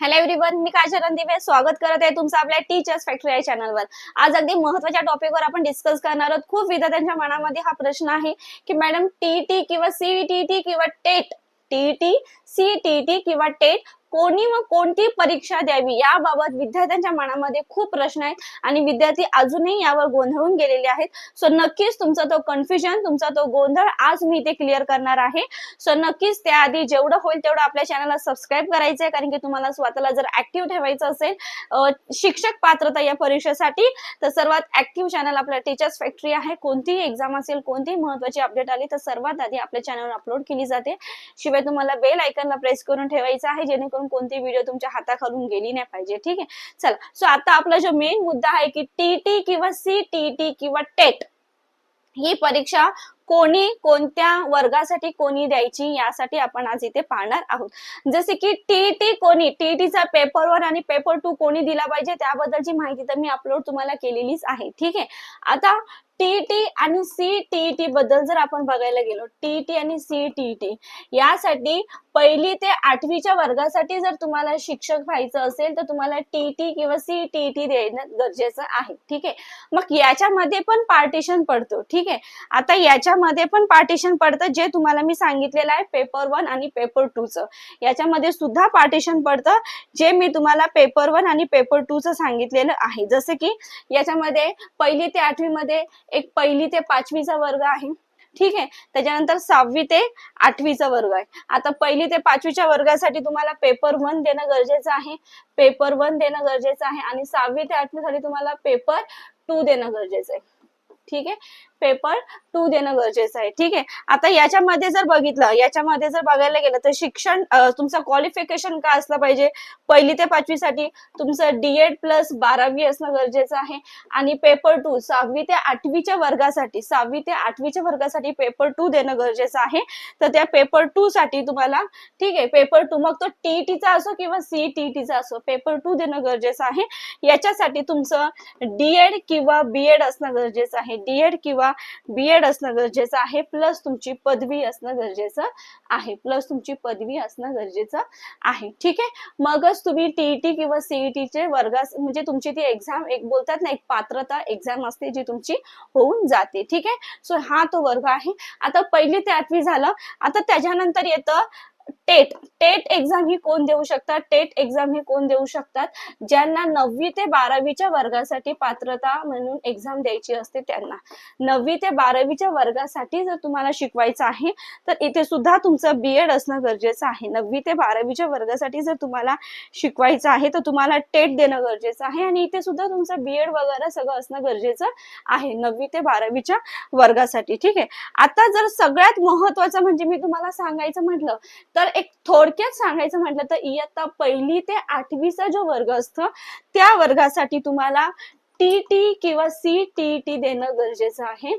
Hello everyone मी काजल रणदिवे. स्वागत करत आहे तुमचं आपल्या टीचर्स फॅक्टरी या चॅनलवर आज अगदी महत्त्वाच्या टॉपिकवर आपण डिस्कस करणार आहोत. खूप विद्यार्थ्यांच्या मनामध्ये हा प्रश्न आहे की मॅडम टीईटी किंवा सीईटीटी किंवा टेट टीईटी सीईटीटी किंवा टेट कोणी व कोणती परीक्षा द्यावी याबाबत विद्यार्थ्यांच्या मनामध्ये खूप प्रश्न आहेत आणि विद्यार्थी अजूनही यावर गोंधळून गेलेले आहेत. सो नक्कीच तुमचा तो कन्फ्युजन तुमचा तो गोंधळ आज मी इथे क्लिअर करणार आहे. सो नक्कीच त्याआधी जेवढं होईल तेवढं आपल्या चॅनलला सबस्क्राईब करायचं आहे कारण की तुम्हाला स्वतःला जर ऍक्टिव्ह ठेवायचं असेल शिक्षक पात्रता या परीक्षेसाठी तर सर्वात ऍक्टिव्ह चॅनल आपल्या टीचर्स फॅक्टरी आहे. कोणतीही एक्झाम असेल कोणतीही महत्वाची अपडेट आली तर सर्वात आधी आपल्या चॅनलवर अपलोड केली जाते. शिवाय तुम्हाला बेल आयकनला प्रेस करून ठेवायचं आहे जेणेकरून कोणती व्हिडिओ तुमच्या हाताखालून गेली नाही पाहिजे ठीक आहे? चला सो आता आपला जो मेन मुद्दा आहे की टीटी किंवा सी टी किंवा टेट ही परीक्षा कोणी कोणत्या वर्गासाठी कोणी द्यायची यासाठी आपण आज इथे पाहणार आहोत. जसे की टीईटी कोणी टीईटीचा पेपर वन आणि पेपर टू कोणी दिला पाहिजे त्याबद्दलची माहिती तर मी अपलोड तुम्हाला केलेलीच आहे ठीक आहे? आता टीईटी आणि सीटीईटी बद्दल जर आपण बघायला गेलो टीईटी आणि सीटीईटी यासाठी पहिली ते आठवीच्या वर्गासाठी जर तुम्हाला शिक्षक व्हायचं असेल तर तुम्हाला टीईटी किंवा सीटीईटी देणं गरजेचं आहे. ठीक आहे? मग याच्यामध्ये पण पार्टिशन पडतो. ठीक आहे? आता याच्यामध्ये पण पार्टिशन पडतं जे तुम्हाला मी सांगितलेलं आहे पेपर वन आणि पेपर टू च. याच्यामध्ये सुद्धा पार्टिशन पडतं जे मी तुम्हाला पेपर वन आणि पेपर टू च सांगितलेलं आहे. जसं की याच्यामध्ये पहिली ते आठवी मध्ये एक पहिली ते पाचवीचा वर्ग आहे. ठीक आहे? त्याच्यानंतर सहावी ते आठवीचा वर्ग आहे. आता पहिली ते पाचवीच्या वर्गासाठी तुम्हाला पेपर वन देणं गरजेचं आहे. पेपर वन देणं गरजेचं आहे. आणि सहावी ते आठवीसाठी तुम्हाला पेपर टू देणं गरजेचं आहे. ठीक आहे? पेपर टू देणं गरजेचं आहे. ठीक आहे? आता याच्यामध्ये जर बघितलं याच्यामध्ये जर बघायला गेलं तर शिक्षण तुमचं क्वालिफिकेशन काय असलं पाहिजे? पहिली ते पाचवीसाठी तुमचं डीएड प्लस बारावी असणं गरजेचं आहे. आणि पेपर टू सहावी ते आठवीच्या वर्गासाठी सहावी ते आठवीच्या वर्गासाठी पेपर टू देणं गरजेचं आहे. तर त्या पेपर टू साठी तुम्हाला ठीक आहे पेपर टू मग तो टीईटीचा असो किंवा सीईटीचा असो पेपर टू देणं गरजेचं आहे. याच्यासाठी तुमचं डीएड किंवा बीएड असणं गरजेचं आहे. डीएड किंवा बीएड असणं गरजेचं आहे प्लस तुमची पदवी असणं गरजेचं आहे प्लस तुमची पदवी असणं गरजेचं आहे. ठीक आहे? मगच तुम्ही टीईटी किंवा सीईटीचे वर्गास म्हणजे तुमची ती एक्झाम एक बोलतात ना एक पात्रता एक्झाम असते जी तुमची होऊन जाते. ठीक आहे? सो हा तो वर्ग आहे. आता पहिली ते आठवी झालं. आता त्याच्यानंतर येतं टेट टेट एक्झाम ही कोण देऊ शकतात? टेट एक्झाम ही कोण देऊ शकतात? ज्यांना नववी ते बारावीच्या वर्गासाठी पात्रता म्हणून एक्झाम द्यायची असते त्यांना. नववी ते बारावीच्या वर्गासाठी जर तुम्हाला शिकवायचं आहे तर इथे सुद्धा तुमचं बी एड असणं गरजेचं आहे. नववी ते बारावीच्या वर्गासाठी जर तुम्हाला शिकवायचं आहे तर तुम्हाला टेट देणं गरजेचं आहे आणि इथे सुद्धा तुमचं बीएड वगैरे सगळं असणं गरजेचं आहे नववी ते बारावीच्या वर्गासाठी. ठीक आहे? आता जर सगळ्यात महत्वाचं म्हणजे मी तुम्हाला सांगायचं म्हटलं तर एक थोडक्यात सांगायचं म्हटलं तर इयत्ता पहिली ते आठवीचा जो वर्ग असतो त्या वर्गासाठी तुम्हाला टीटी किंवा सी टी टी देणं गरजेचं आहे.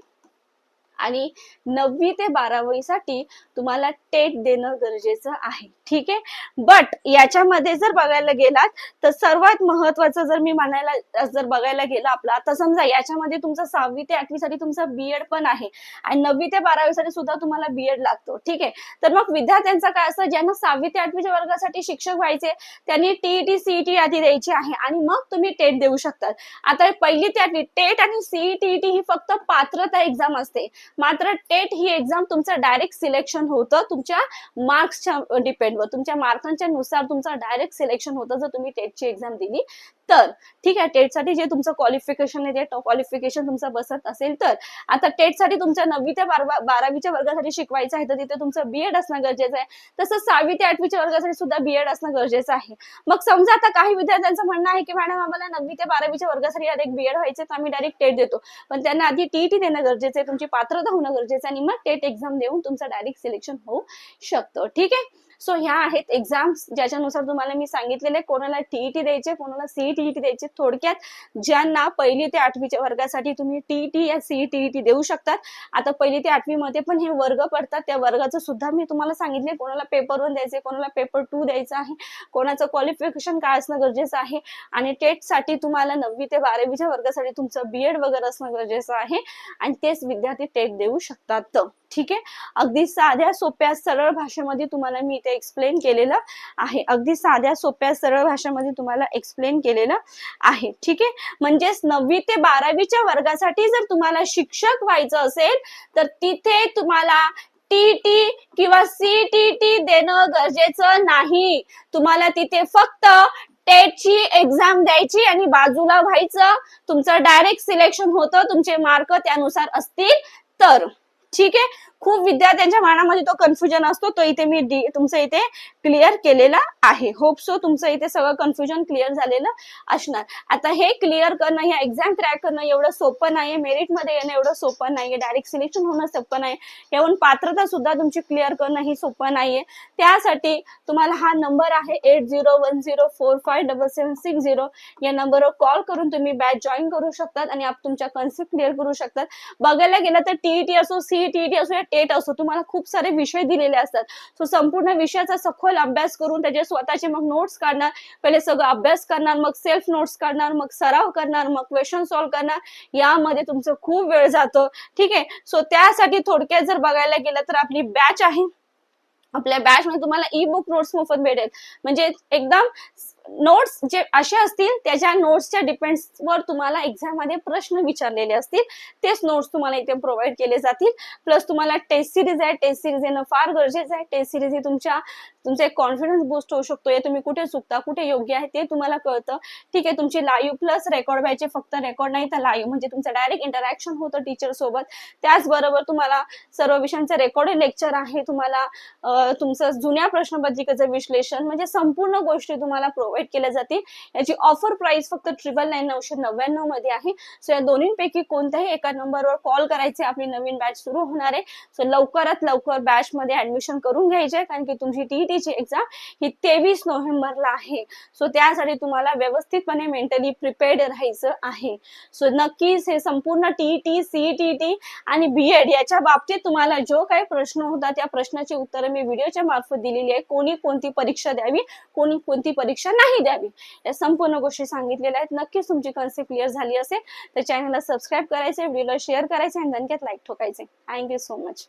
आणि नववी ते बारावीसाठी तुम्हाला टेट देणं गरजेचं आहे. ठीक आहे? बट याच्यामध्ये जर बघायला गेलात तर सर्वात महत्वाचं जर मी म्हणायला जर बघायला गेलं आपलं आता समजा याच्यामध्ये तुमचं सहावी ते आठवीसाठी तुमचा बीएड पण आहे आणि नववी ते बारावीसाठी सुद्धा तुम्हाला बीएड लागतो. ठीक आहे? तर मग विद्यार्थ्यांचं काय असतं? ज्यांना सहावी ते आठवीच्या वर्गासाठी शिक्षक व्हायचे त्यांनी टीईटी सीईटी यादी द्यायची आहे आणि मग तुम्ही टेट देऊ शकतात. आता पहिली ते आठवी टेट आणि सीईटीईटी ही फक्त पात्रता एक्झाम असते. मात्र टेट ही एक्झाम तुमचं डायरेक्ट सिलेक्शन होतं. तुमच्या मार्क्सच्या डिपेंडवर तुमच्या मार्कांच्या नुसार तुमचं डायरेक्ट सिलेक्शन होतं जर तुम्ही टेटची एक्झाम दिली तर. ठीक आहे टेटसाठी जे तुमचं क्वालिफिकेशन आहे ते क्वालिफिकेशन तुमचं बसत असेल तर. आता टेटसाठी तुमच्या नववी ते बारावीच्या वर्गासाठी शिकवायचं आहे तर तिथे तुमचं बीएड असणं गरजेचं आहे. तसंच सहावी ते आठवीच्या वर्गासाठी सुद्धा बीएड असणं गरजेचं आहे. मग समजा आता काही विद्यार्थ्यांचं म्हणणं आहे की मॅडम आम्हाला नववी ते बारावीच्या वर्गासाठी डायरेक्ट बीएड व्हायचे तर आम्ही डायरेक्ट टेट देतो. पण त्यांना आधी टीईटी देणं गरजेचं आहे. तुमची पात्र पात्रता होणं गरजेचं आणि मग टेट एक्झाम देऊन तुमचं डायरेक्ट सिलेक्शन होऊ शकतं. ठीक आहे? सो ह्या आहेत एक्झाम्स ज्याच्यानुसार तुम्हाला मी सांगितलेले. कोणाला टीईटी द्यायचे कोणाला सीईटीईटी द्यायचे. थोडक्यात ज्यांना पहिली ते आठवीच्या वर्गासाठी तुम्ही टीईटी या सीईटीईटी देऊ शकतात. आता पहिली ते आठवी मध्ये पण हे वर्ग पडतात. त्या वर्गाचं सुद्धा मी तुम्हाला सांगितले. कोणाला पेपर वन द्यायचे कोणाला पेपर टू द्यायचं आहे. कोणाचं क्वालिफिकेशन काय असणं गरजेचं आहे. आणि टेटसाठी तुम्हाला नववी ते बारावीच्या वर्गासाठी तुमचं बीएड वगैरे असणं गरजेचं आहे. आणि तेच विद्यार्थी टेट देऊ शकतात. ठीक आहे? अगदी साध्या सोप्या सरळ भाषेमध्ये तुम्हाला मी इथे एक्सप्लेन केलेलं आहे. अगदी साध्या सोप्या सरळ भाषेमध्ये तुम्हाला एक्सप्लेन केलेलं आहे. ठीक आहे? म्हणजेच नववी ते बारावीच्या वर्गासाठी जर तुम्हाला शिक्षक व्हायचं असेल तर तिथे तुम्हाला टीटी किंवा सीटीटी देणं गरजेचं नाही. तुम्हाला तिथे फक्त टेटची एक्झाम द्यायची आणि बाजूला व्हायचं. तुमचं डायरेक्ट सिलेक्शन होतं तुमचे मार्क त्यानुसार असतील. तर ठीक आहे? खूप विद्यार्थ्यांच्या मनामध्ये तो कन्फ्युजन असतो. तो इथे मी तुमचं इथे क्लिअर केलेला आहे. होप सो तुमचं इथे सगळं कन्फ्युजन क्लिअर झालेलं असणार. आता हे क्लिअर करणं हे एक्झाम क्रॅक करणं एवढं सोपं नाहीये. मेरिटमध्ये येणं एवढं सोपं नाहीये. डायरेक्ट सिलेक्शन होणं सोपं नाही याहून पात्रता सुद्धा तुमची क्लिअर करणं ही सोपं नाहीये. त्यासाठी तुम्हाला हा नंबर आहे eight zero one zero four five double seven six zero या नंबरवर कॉल करून तुम्ही बॅच जॉईन करू शकतात आणि आप तुमच्या कन्सेप्ट क्लिअर करू शकतात. बघायला गेलं तर टीईटी असो सीईटीटी असो या टेट असो तुम्हाला खूप सारे विषय दिलेले असतात. सो संपूर्ण विषयाचा सखोल अभ्यास करून त्याचे स्वतःचे मग नोट्स काढणार पहिले सगळं अभ्यास करणार मग सेल्फ नोट्स काढणार मग सराव करणार मग क्वेश्चन सॉल्व्ह करणार यामध्ये तुमचं खूप वेळ जातो. ठीक आहे? सो त्यासाठी थोडक्यात जर बघायला गेलं तर आपली बॅच आहे. आपल्या बॅच मध्ये तुम्हाला ई बुक नोट्स मोफत भेटेल. म्हणजे एकदम नोट्स जे असे असतील त्याच्या नोट्सच्या डिपेंड्सवर तुम्हाला एक्झाममध्ये प्रश्न विचारलेले असतील तेच नोट्स तुम्हाला इथे प्रोव्हाइड केले जातील. प्लस तुम्हाला टेस्ट सिरीज आहे टेस्ट सिरीज येणं फार गरजेचं आहे. टेस्ट सिरीज ही तुमच्या तुमचा एक कॉन्फिडन्स बूस्ट होऊ शकतो. हे तुम्ही कुठे चुकता कुठे योग्य आहे ते तुम्हाला कळतं. ठीक आहे तुमची लाईव्ह प्लस रेकॉर्ड व्हायचे फक्त रेकॉर्ड नाही तर लाईव्ह म्हणजे तुमचं डायरेक्ट इंटरॅक्शन होतं टीचर सोबत. त्याचबरोबर तुम्हाला सर्व विषयांचं रेकॉर्डेड लेक्चर आहे. तुम्हाला तुमचं जुन्या प्रश्नपत्रिकेचं विश्लेषण म्हणजे संपूर्ण गोष्टी तुम्हाला प्रोव्हाइड केल्या जातील. याची ऑफर प्राइस फक्त ट्रिपल नाईन नऊशे नव्याण्णवमध्ये आहे. सो या दोन्हीपैकी कोणत्याही एका नंबरवर कॉल करायचे आपली नवीन बॅच सुरू होणार आहे. सो लवकरात लवकर बॅच मध्ये ऍडमिशन करून घ्यायचे आहे, कारण की तुमची टीईटीची एक्झाम ही तेवीस नोव्हेंबरला आहे. सो त्यासाठी तुम्हाला व्यवस्थितपणे मेंटली प्रिपेअर्ड राहायचं आहे. सो नक्कीच हे संपूर्ण टीईटी सीईटीटी आणि बीएड याच्या बाबतीत तुम्हाला जो काही प्रश्न होता त्या प्रश्नाची उत्तरं मी व्हिडिओच्या मार्फत दिलेली आहे. कोणी कोणती परीक्षा द्यावी कोणी कोणती परीक्षा नाही द्यावी. या संपूर्ण गोष्टी सांगितलेल्या आहेत. नक्कीच तुमची कन्सेप्ट क्लिअर झाली असेल. तर चॅनलला सबस्क्राईब करायचे व्हिडिओला शेअर करायचे आणि दणक्यात लाईक ठोकायचे थँक्यू सो मच